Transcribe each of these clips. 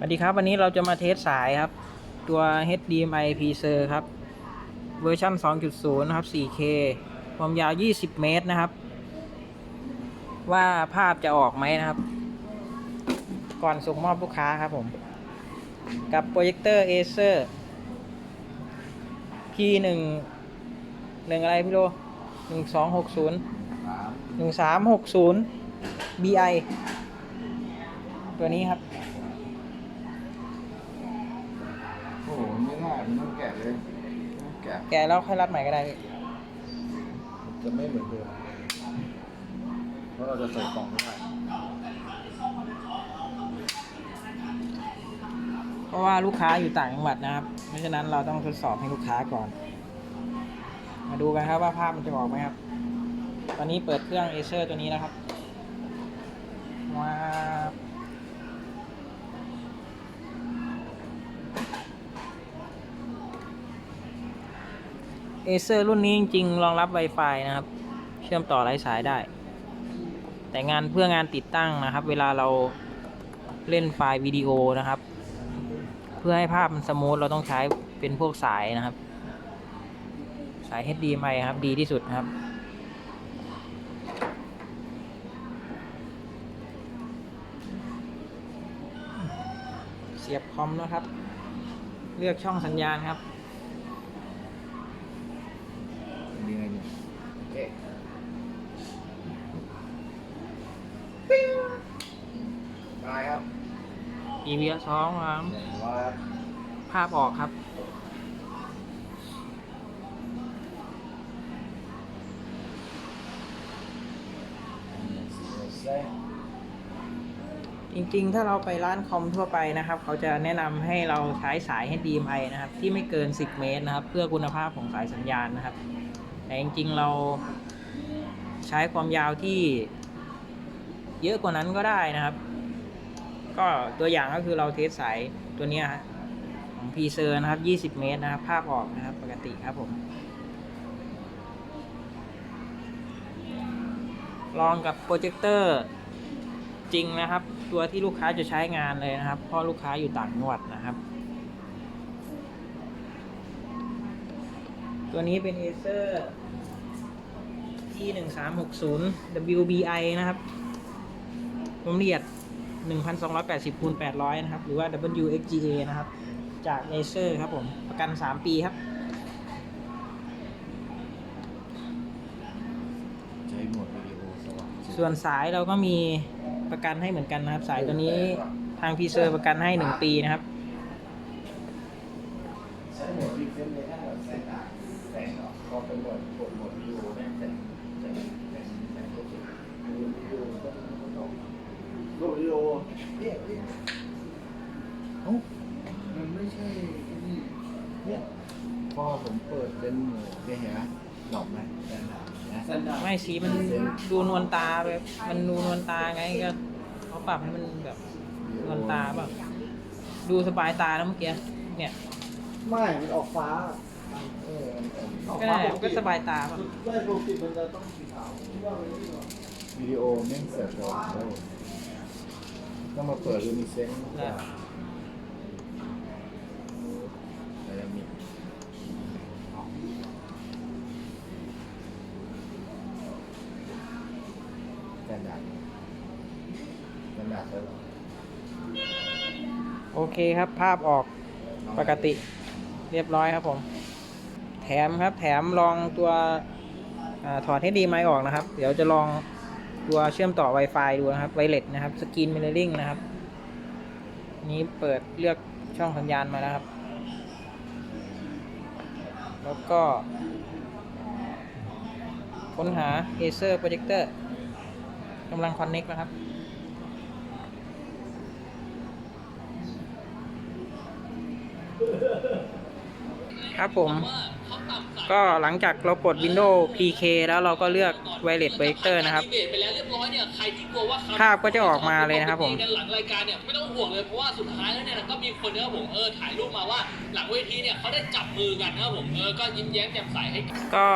สวัสดีครับ วันนี้เราจะมาเทสสายครับ ตัว HDMI p c e r ครับ เวอร์ชัน2.0 นะครับ 4K ความยาว 20 เมตรนะครับ ว่าภาพจะออกไหมนะครับ ก่อนส่งมอบลูกค้าครับผม กับโปรเจคเตอร์ Acer P1 หนึ่งอะไรพี่โล1260 1360 BI ตัวนี้ครับ โอ้โหไม่ง่ายมันต้องแกะเลยต้องแกะแกะแล้วค่อยรัดใหม่ก็ได้พี่จะไม่เหมือนเดิมเพราะเราจะใส่กล่องไม่ได้เพราะว่าลูกค้าอยู่ต่างจังหวัดนะครับ เพราะฉะนั้นเราต้องทดสอบให้ลูกค้าก่อน มาดูกันครับว่าภาพมันจะออกไหมครับ ตอนนี้เปิดเครื่อง Acer ตัวนี้นะครับว้าว เอเซอร์รุ่นนี้จริงๆรองรับ Wi-Fi นะครับ เชื่อมต่อไร้สายได้ แต่งานเพื่องานติดตั้งนะครับ เวลาเราเล่นไฟล์วิดีโอนะครับ เพื่อให้ภาพมันสมูทเราต้องใช้เป็นพวกสายนะครับ สาย HDMI ครับ ดีที่สุดครับเสียบคอมนะครับ เลือกช่องสัญญาณครับ มีไงเนี่ยโอเคได้ ครับ EVS สองครับหนึ่งร้อยครับภาพออกครับเส้นจริงๆ ถ้าเราไปร้านคอมทั่วไปนะครับ เขาจะแนะนำให้เราใช้สาย HDMI นะครับ ที่ไม่เกิน 10 เมตรนะครับ เพื่อคุณภาพของสายสัญญาณนะครับ แต่จริงๆ เราใช้ความยาวที่เยอะกว่านั้นก็ได้นะครับ ก็ตัวอย่างก็คือเราเทสสายตัวนี้ฮะของ p ีเซอร์นะครับ 20 เมตรนะครับ ภาพออกนะครับ ปกติครับผม ลองกับโปรเจคเตอร์จริงนะครับ ตัวที่ลูกค้าจะใช้งานเลยนะครับ เพราะลูกค้าอยู่ต่างจังหวัดนะครับ ตัวนี้เป็น Acer T1360 WBI นะครับความละเอียด 1280คูณ800 นะครับ หรือว่า WXGA นะครับ จาก Acer ครับผม ประกัน 3 ปีครับ ใช้โหมดวิดีโอสว่างส่วนสายเราก็มีประกันให้เหมือนกันนะครับ สายตัวนี้ทางพีเซอร์ประกันให้ 1 ปีนะครับ ใช้โหมดรีเฟรชเลยถ้าเราแสงต่างแสงออกพอเป็นโหมดกดโหมดวิดีโอเนี่ยแสงแสงแสงแสงก็จะวิดีโอก็ต้อง โหลดวิดีโอเนี่ยเนี่ยเอ้ามันไม่ใช่ไอ้นี่เนี่ยพอผมเปิดเป็นโหมดเนี่ยเห็นไหมดอกไหมแสงดาวนะแสงดาวไม่สีมันดูนวลตาแบบมันดูนวลตาไงก็เขาปรับให้มันแบบนวลตาแบบดูสบายตาแล้วเมื่อกี้เนี่ยไม่ มันออกฟ้าเออมันออกก็ได้มันก็สบายตาแบบไม่ปกติมันจะต้องสีขาวที่ว่ามันไม่หรอกวิดีโอแม่งเสียก่อนแล้ว ต้องมาเปิดดูมีเซนส์ก่อนอะไรมีแตนดาร์ดแตนดาร์ดแล้วโอเคครับภาพออกปกติเรียบร้อยครับผม แถมครับแถมลองตัวอาถอดให้ดีไมค์ออกนะครับ เดี๋ยวจะลอง ตัวเชื่อมต่อ Wi-Fi ดูนะครับไวเลสนะครับสกรีนมิเรอริงนะครับ นี้เปิดเลือกช่องสัญญาณมาแล้วครับ แล้วก็ ค้นหา Acer Projector กำลังคอนเน็กนะครับครับผม ก็หลังจากเราปลด Windows PK แล้วเราก็เลือก Wireless Projector นะครับไปแล้วเรียบร้อยเนี่ยใครที่กลัวว่าภาพก็จะออกมาเลยนะครับผมหลังรายการเนี่ยไม่ต้องห่วงเลยเพราะว่าสุดท้ายแล้วเนี่ยก็มีคนนะครับผมเออถ่ายรูปมาว่าหลังเวทีเนี่ยเขาได้จับมือกันนะครับผมเออก็ยิ้มแย้มแจ่มใสให้ก็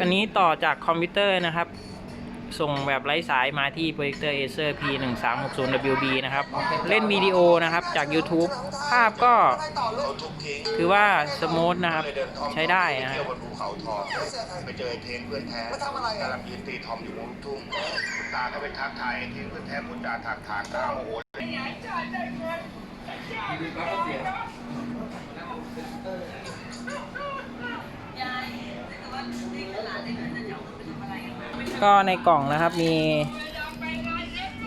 อันนี้ต่อจากคอมพิวเตอร์นะครับ ส่งแบบไร้สายมาที่โปรเจคเตอร์ Acer P1360WB นะครับ เล่นวิดีโอนะครับจาก YouTube ภาพก็เขาทุบทิ้งคือว่าสมูทนะครับเลยเดินทอมใช้ได้นะคเที่รัยวบบนภูเขาทองไปเจอไอ้เทงเพื่อนแท้กำลังยืนตีทอมอยู่บนลูกทุ่งคุณตาก็ไปทักทายไอ้เทงเพื่อนแท้พูดจาทักทางตาโอ้โห ก็ในกล่องนะครับมี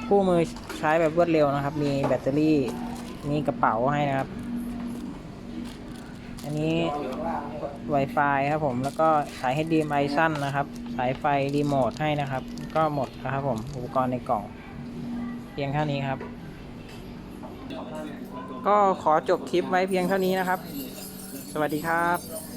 คู่มือใช้แบบรวดเร็วนะครับ มีแบตเตอรี่มีกระเป๋าให้นะครับ อันนี้ Wi-Fi ครับผมแล้วก็สาย HDMI สั้นนะครับ สายไฟรีโมทให้นะครับ ก็หมดนะครับผมอุปกรณ์ในกล่อง เพียงเท่านี้ครับ ก็ขอจบคลิปไว้เพียงเท่านี้นะครับ สวัสดีครับ